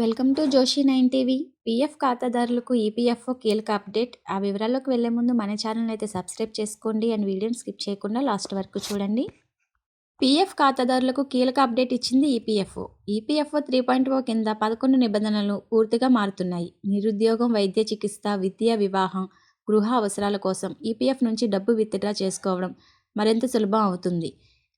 Welcome to Joshi nine TV. PF ఖాతాదారులకు EPFO కీలక update. ఆ వివరాల్లోకి వెళ్ళే ముందు మన ఛానల్ అయితే సబ్స్క్రైబ్ చేసుకోండి అండ్ వీడియోని స్కిప్ చేయకుండా లాస్ట్ వరకు చూడండి. పీఎఫ్ ఖాతాదారులకు కీలక అప్డేట్ ఇచ్చింది EPFO. EPFO three point O కింద పదకొండు నిబంధనలు పూర్తిగా మారుతున్నాయి. నిరుద్యోగం వైద్య చికిత్స విద్య వివాహం గృహ అవసరాల కోసం ఈపీఎఫ్ నుంచి డబ్బు విత్డ్రా చేసుకోవడం మరింత సులభం అవుతుంది.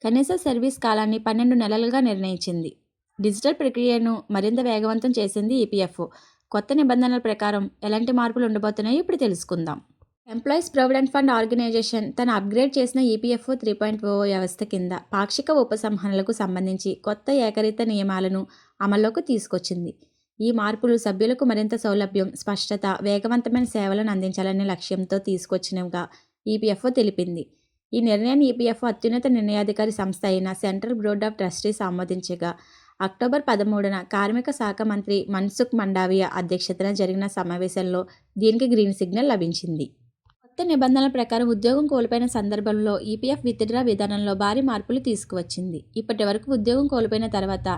కనీస సర్వీస్ కాలాన్ని పన్నెండు నెలలుగా నిర్ణయించింది. డిజిటల్ ప్రక్రియను మరింత వేగవంతం చేసింది ఈపీఎఫ్ఓ కొత్త నిబంధనల ప్రకారం ఎలాంటి మార్పులు ఉండబోతున్నాయో ఇప్పుడు తెలుసుకుందాం. ఎంప్లాయీస్ ప్రొవిడెంట్ ఫండ్ ఆర్గనైజేషన్ తన అప్గ్రేడ్ చేసిన ఈపీఎఫ్ఓ త్రీ పాయింట్ ఓ వ్యవస్థ కింద పాక్షిక ఉపసంహరణలకు సంబంధించి కొత్త ఏకరీత నియమాలను అమల్లోకి తీసుకొచ్చింది. ఈ మార్పులు సభ్యులకు మరింత సౌలభ్యం స్పష్టత వేగవంతమైన సేవలను అందించాలనే లక్ష్యంతో తీసుకొచ్చినవిగా ఈపీఎఫ్ఓ తెలిపింది. ఈ నిర్ణయాన్ని ఈపీఎఫ్ఓ అత్యున్నత నిర్ణయాధికారి సంస్థ అయిన సెంట్రల్ బోర్డ్ ఆఫ్ ట్రస్టీస్ ఆమోదించగా అక్టోబర్ పదమూడున కార్మిక శాఖ మంత్రి మన్సుఖ్ మండావియా అధ్యక్షతన జరిగిన సమావేశంలో దీనికి గ్రీన్ సిగ్నల్ లభించింది. కొత్త నిబంధనల ప్రకారం ఉద్యోగం కోల్పోయిన సందర్భంలో ఈపీఎఫ్ విత్డ్రా విధానంలో భారీ మార్పులు తీసుకువచ్చింది. ఇప్పటి వరకు ఉద్యోగం కోల్పోయిన తర్వాత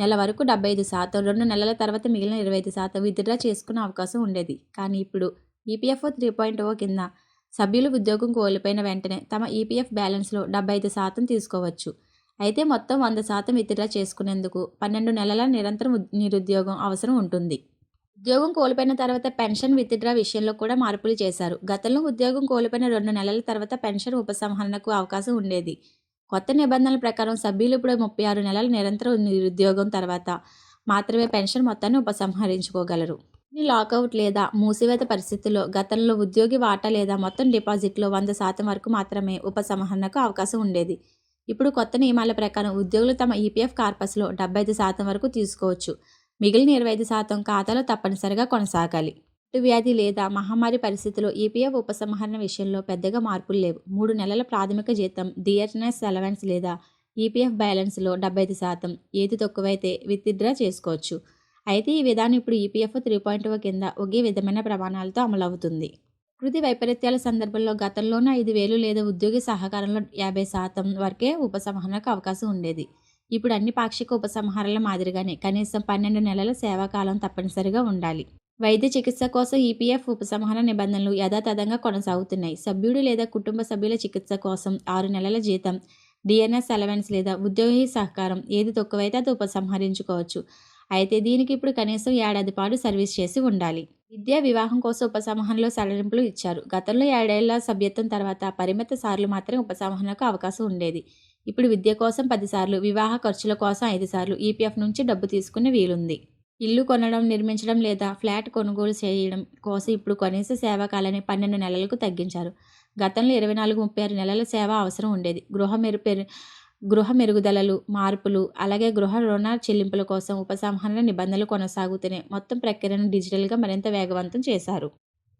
నెల వరకు డెబ్బై ఐదు శాతం రెండు నెలల తర్వాత మిగిలిన ఇరవై ఐదు శాతం విత్డ్రా చేసుకునే అవకాశం ఉండేది. కానీ ఇప్పుడు ఈపీఎఫ్ఓ త్రీ పాయింట్ ఓ కింద సభ్యులు ఉద్యోగం కోల్పోయిన వెంటనే తమ ఈపీఎఫ్ బ్యాలెన్స్లో డెబ్బై ఐదు శాతం తీసుకోవచ్చు. అయితే మొత్తం వంద శాతం విత్డ్రా చేసుకునేందుకు పన్నెండు నెలల నిరంతరం నిరుద్యోగం అవసరం ఉంటుంది. ఉద్యోగం కోల్పోయిన తర్వాత పెన్షన్ విత్డ్రా విషయంలో కూడా మార్పులు చేశారు. గతంలో ఉద్యోగం కోల్పోయిన రెండు నెలల తర్వాత పెన్షన్ ఉపసంహరణకు అవకాశం ఉండేది. కొత్త నిబంధనల ప్రకారం సభ్యులు ఇప్పుడు ముప్పై ఆరు నెలల నిరంతర నిరుద్యోగం తర్వాత మాత్రమే పెన్షన్ మొత్తాన్ని ఉపసంహరించుకోగలరు. లాకౌట్ లేదా మూసివేత పరిస్థితుల్లో గతంలో ఉద్యోగి వాటా లేదా మొత్తం డిపాజిట్లో వంద శాతం వరకు మాత్రమే ఉపసంహరణకు అవకాశం ఉండేది. ఇప్పుడు కొత్త నియమాల ప్రకారం ఉద్యోగులు తమ ఈపీఎఫ్ కార్పస్లో డెబ్బై ఐదు శాతం వరకు తీసుకోవచ్చు. మిగిలిన ఇరవై ఐదు శాతం ఖాతాలో తప్పనిసరిగా కొనసాగాలి. వ్యాధి లేదా మహమ్మారి పరిస్థితుల్లో ఈపీఎఫ్ ఉపసంహరణ విషయంలో పెద్దగా మార్పులు లేవు. మూడు నెలల ప్రాథమిక జీతం డిఎస్ఎన్ఎస్ అలవెన్స్ లేదా ఈపీఎఫ్ బ్యాలెన్స్లో డెబ్బై ఐదు శాతం ఏది తక్కువైతే విత్డ్రా చేసుకోవచ్చు. అయితే ఈ విధానం ఇప్పుడు ఈపీఎఫ్ త్రీ పాయింట్ కింద ఒకే విధమైన ప్రమాణాలతో అమలవుతుంది. కృతి వైపరీత్యాల సందర్భంలో గతంలోనే ఐదు వేలు లేదా ఉద్యోగి సహకారంలో యాభై శాతం వరకే ఉపసంహరణకు అవకాశం ఉండేది. ఇప్పుడు అన్ని పాక్షిక ఉపసంహారాల మాదిరిగానే కనీసం పన్నెండు నెలల సేవాకాలం తప్పనిసరిగా ఉండాలి. వైద్య చికిత్స కోసం ఈపీఎఫ్ ఉపసంహరణ నిబంధనలు యథాతథంగా కొనసాగుతున్నాయి. సభ్యుడు లేదా కుటుంబ సభ్యుల చికిత్స కోసం ఆరు నెలల జీతం డిఎన్ఎస్ అలవెన్స్ లేదా ఉద్యోగి సహకారం ఏది తక్కువైతే అది ఉపసంహరించుకోవచ్చు. అయితే దీనికి ఇప్పుడు కనీసం ఏడాది పాటు సర్వీస్ చేసి ఉండాలి. విద్యా వివాహం కోసం ఉపసంహరణలో సడలింపులు ఇచ్చారు. గతంలో ఏడేళ్ళ సభ్యత్వం తర్వాత పరిమిత సార్లు మాత్రమే ఉపసంహరణకు అవకాశం ఉండేది. ఇప్పుడు విద్య కోసం పదిసార్లు వివాహ ఖర్చుల కోసం ఐదు సార్లు ఈపీఎఫ్ నుంచి డబ్బు తీసుకునే వీలుంది. ఇల్లు కొనడం నిర్మించడం లేదా ఫ్లాట్ కొనుగోలు చేయడం కోసం ఇప్పుడు కనీస సేవా కాలాన్ని పన్నెండు నెలలకు తగ్గించారు. గతంలో ఇరవై నాలుగు ముప్పై ఆరు నెలల సేవ అవసరం ఉండేది. గృహ మెరు గృహ మెరుగుదలలు మార్పులు అలాగే గృహ రుణ చెల్లింపుల కోసం ఉపసంహరణ నిబంధనలు కొనసాగుతూనే మొత్తం ప్రక్రియను డిజిటల్గా మరింత వేగవంతం చేశారు.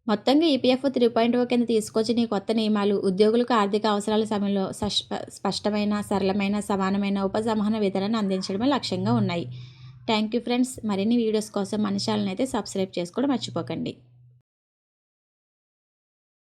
మొత్తంగా ఈపీఎఫ్ త్రీ పాయింట్ ఓ కింద తీసుకొచ్చిన ఈ కొత్త నియమాలు ఉద్యోగులకు ఆర్థిక అవసరాల సమయంలో స్పష్టమైన సరళమైన సమానమైన ఉపసంహరణ విధానాన్ని అందించడమే లక్ష్యంగా ఉన్నాయి. Thank you friends. మరిన్ని వీడియోస్ కోసం మన ఛానల్ అయితే సబ్స్క్రైబ్ చేసుకోవడం మర్చిపోకండి.